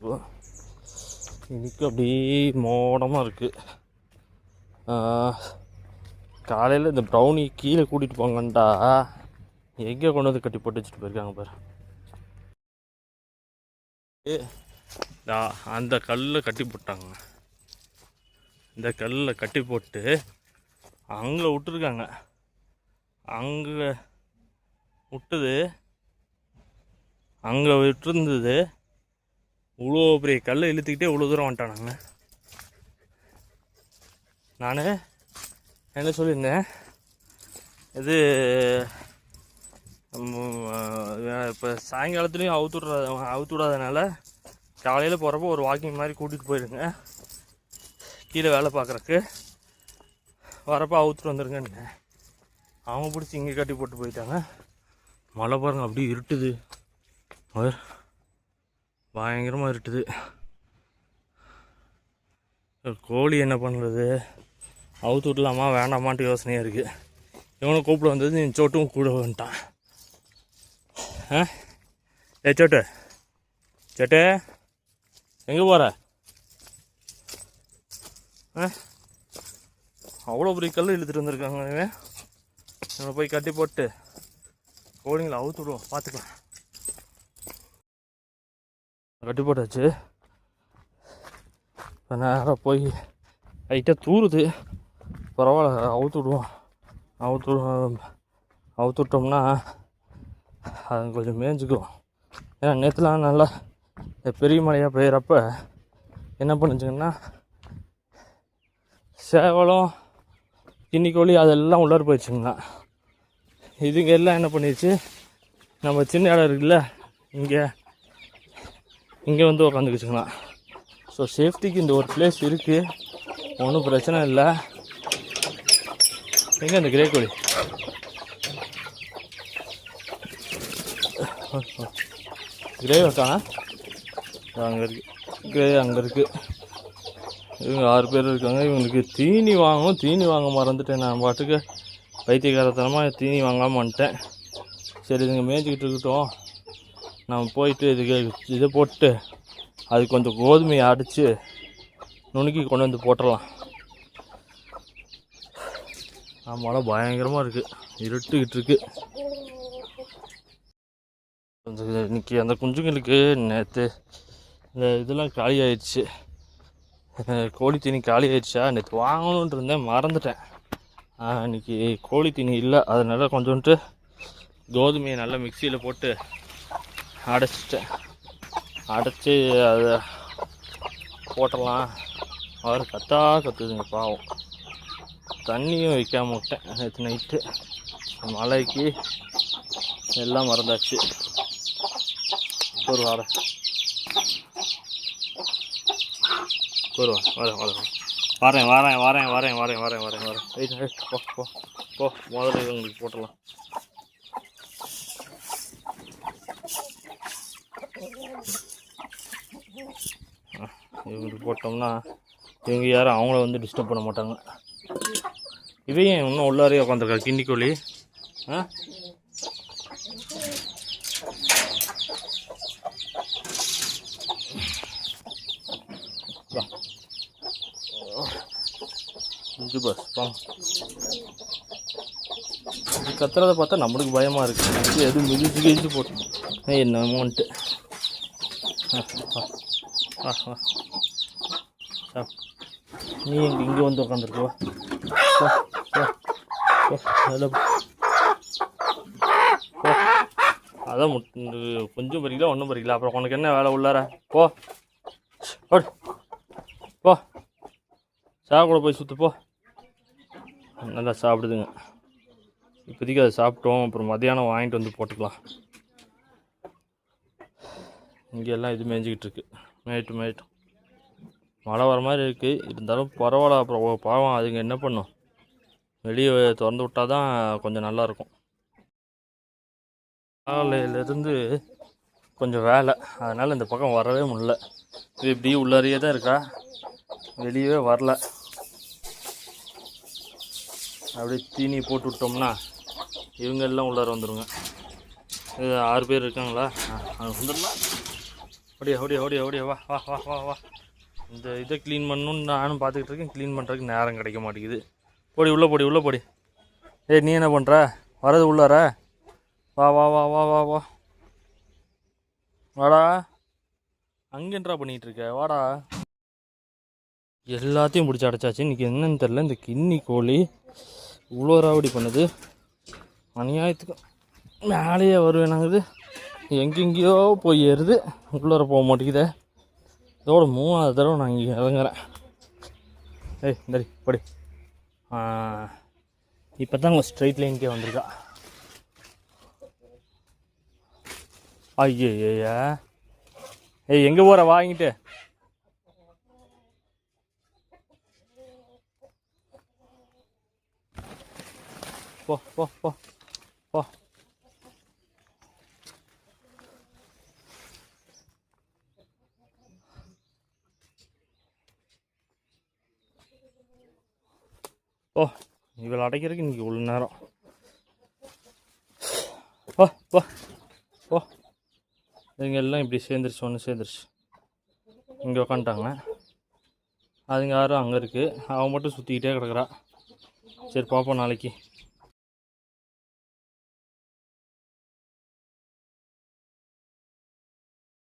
இன்னைக்கு அப்படியே மோடமாக இருக்குது காலையில் இந்த ப்ரௌனி கீழே கூட்டிகிட்டு போங்கன்ட்டா எங்கே கொண்டு வந்து கட்டி போட்டு வச்சுட்டு போயிருக்காங்க பாரு. ஏ, அந்த கல்லில் கட்டி போட்டாங்க. இந்த கல்லில் கட்டி போட்டு அங்கே விட்டுருக்காங்க. அங்கே விட்டது அங்கே விட்டுருந்தது இவ்வளோ பெரிய கல்லை இழுத்துக்கிட்டே இவ்வளோ தூரம் வந்துட்டானாங்க. நான் என்ன சொல்லியிருந்தேன்? இது இப்போ சாயங்காலத்துலேயும் அவுத்து விட்றாத அவுத்து விடாதனால காலையில் போகிறப்போ ஒரு வாக்கிங் மாதிரி கூட்டிகிட்டு போயிடுங்க கீழே வேலை பார்க்குறக்கு வரப்போ அவுத்துட்டு வந்துருங்கன்னு. அவங்க பிடிச்சி இங்கே கட்டி போட்டு போயிட்டாங்க. மழை பாருங்க அப்படியே இருட்டுது. அவர் பயங்கரமாக இருட்டுது. கோழி என்ன பண்ணுறது அவுத்து விடலாமா? வேண்டாமான்ட்டு யோசனையாக இருக்குது இவனை கூப்பிட வந்தது நீ சோட்டும் கூட வந்துட்டான். ஆ? ஏ சோட்டு. சோட்டு. எங்கே போகிற ஆ? அவ்வளோ பெரிய கல் இழுத்துட்டு வந்திருக்காங்க இவன். இவனை போய் கட்டி போட்டு கோழிங்களை அவுத்து விடுவோம். பார்த்துக்கலாம். கட்டி போட்டாச்சு. இப்போ நேராக போய் லைட்டாக தூருது. பரவாயில்ல அவுத்து விடுவோம். அவுத்து அவுத்து விட்டோம்னா அது கொஞ்சம் மேய்ஞ்சிக்கும் ஏன்னா நேற்றுலாம் நல்லா பெரிய மழையாக பெய்கிறப்ப என்ன பண்ணுச்சுங்கன்னா சேவலம் கின்னிக்கோழி அதெல்லாம் உள்ளார போயிடுச்சுங்கண்ணா. இதுங்க எல்லாம் என்ன பண்ணிடுச்சு? நம்ம சின்ன இடம் இருக்குல்ல இங்கே இங்கே வந்து உக்காந்துக்குச்சுங்கண்ணா. ஸோ சேஃப்டிக்கு இந்த ஒரு பிளேஸ் இருக்குது ஒன்றும் பிரச்சனை இல்லை. எங்கே அந்த கிரே கோழி? கிரே வைக்கானா அங்கே இருக்குது கிரே அங்கே இருக்குது இவங்க ஆறு பேர் இருக்காங்க. இவங்களுக்கு தீனி வாங்கணும். தீனி வாங்க மறந்துட்டேன் நான் பாட்டுக்கு. பைத்தியகாரத்தனமாக தீனி வாங்காமல் வந்துட்டேன். சரி இதுங்க மேய்ச்சிக்கிட்டு இருக்கட்டும். நம்ம போயிட்டு இதுக்கு இதை போட்டு அது கொஞ்சம் கோதுமையை அடித்து நுணுக்கி கொண்டு வந்து போட்டுடலாம். மழை பயங்கரமாக இருக்குது இருட்டுக்கிட்டு இருக்கு. கொஞ்சம் இன்னைக்கு அந்த குஞ்சுங்களுக்கு நேற்று இந்த இதெல்லாம் காலி ஆயிடுச்சு. கோழி தீனி காலி ஆயிடுச்சா? நேற்று வாங்கணுன்ட்டு இருந்தேன் மறந்துட்டேன். இன்னைக்கு கோழி தீனி இல்லை. அதனால் கொஞ்சோண்டு கோதுமையை நல்லா மிக்சியில் போட்டு அடைச்சிட்டேன் அடைச்சி அதை போட்டலாம் அவர் கத்தா கத்துதுங்க பாவம். தண்ணியும் வைக்காம விட்டேன் நேற்று நைட்டு. மழைக்கு எல்லாம் மறந்தாச்சு. ஒரு வாரம். ஒரு வரேன் வரேன் வரேன் வரேன் வரேன் வரேன் வரேன் வரேன். வரேன் வெயிட் போ போ போ. முதல்ல இவங்களுக்கு போட்டலாம் இவங்களுக்கு போட்டோம்னா இவங்க யாரும் அவங்கள வந்து டிஸ்டர்ப் பண்ண மாட்டாங்க. இவையும் இன்னும் உள்ளாரே உட்காந்துருக்கா கிண்டிக்கோழி. ஆ? வா. பஸ் இது கத்துறத பார்த்தா நம்மளுக்கு பயமாக இருக்குது எதுவும் மிதிச்சு கிழிச்சு போட்டு என்னமோன்ட்டு. ஆ ஆ ஆ வா நீ இங்கே இங்கே வந்து உட்காந்துருக்குவா அதான் முட் கொஞ்சம் பறிக்கல ஒன்றும் பறிக்கல அப்புறம் உனக்கு என்ன வேலை உள்ளார போ போ சாப்பிட கூட போய் சுற்று போ நல்லா சாப்பிடுதுங்க. இப்போதைக்கு அதை சாப்பிட்டோம். அப்புறம் மதியானம் வாங்கிட்டு வந்து போட்டுக்கலாம். இங்கே எல்லாம் இது மேய்ஞ்சிக்கிட்டு இருக்கு. மேய்ட்டு மேய்ட்டும் மழை வர மாதிரி இருக்குது இருந்தாலும் பரவாயில்ல அப்புறம் பாவம் அதுங்க என்ன பண்ணும்? வெளியே திறந்து விட்டால் தான் கொஞ்சம் நல்லாயிருக்கும் காலையிலேருந்து கொஞ்சம் வேலை. அதனால் இந்த பக்கம் வரவே முடியல. இது இப்படி உள்ளாரியே தான் இருக்கா? வெளியவே வரல. அப்படியே தீனி போட்டு விட்டோம்னா இவங்க எல்லாம் உள்ளார வந்துடுங்க இது ஆறு பேர் இருக்காங்களா? அது வந்துடலாம். அப்படியே அப்படியே அப்படியே அப்படியே வா வா வா வா வா. இந்த இதை க்ளீன் பண்ணணும்னு நானும் பார்த்துக்கிட்டு இருக்கேன். க்ளீன் பண்ணுறதுக்கு நேரம் கிடைக்க மாட்டேங்குது. போடி உள்ளே போடி உள்ளே போடி. ஏய் நீ என்ன பண்ணுற வரது உள்ளார? வா வா வா வா வா வா. வாடா. அங்கேன்றா பண்ணிகிட்டு இருக்க? வாடா. எல்லாத்தையும் பிடிச்சி அடைச்சாச்சு. இன்றைக்கி என்னன்னு தெரில இந்த கின்னி கோழி இவ்வளோ ராவடி பண்ணுது. அநியாயத்துக்கு மேலேயே வருவேனாங்குது. எங்கெங்கேயோ போய் ஏறுது. உள்ளார போக மாட்டேங்குதே. இதோட மூணாவது தடவை நான் இங்கே இறங்குறேன். ஏய் இந்தடி படி. இப்போ தான் உங்கள் ஸ்ட்ரைட் லைனுக்கே வந்திருக்கா. ஐயய்யா. ஏய் எங்கே போகிற வாங்கிட்டு போ போ போ. போ. ஓ இவள் அடைக்கிறதுக்கு இன்றைக்கி இவ்வளோ நேரம். ஓ ஓ ஓ இதுங்க எல்லாம் இப்படி சேர்ந்துருச்சு ஒன்று சேர்ந்துருச்சு. இங்கே உக்காந்துட்டாங்க. அதுங்க யாரும் அங்கே இருக்குது அவன் மட்டும் சுற்றிக்கிட்டே கிடக்குறா. சரி பார்ப்போம் நாளைக்கு.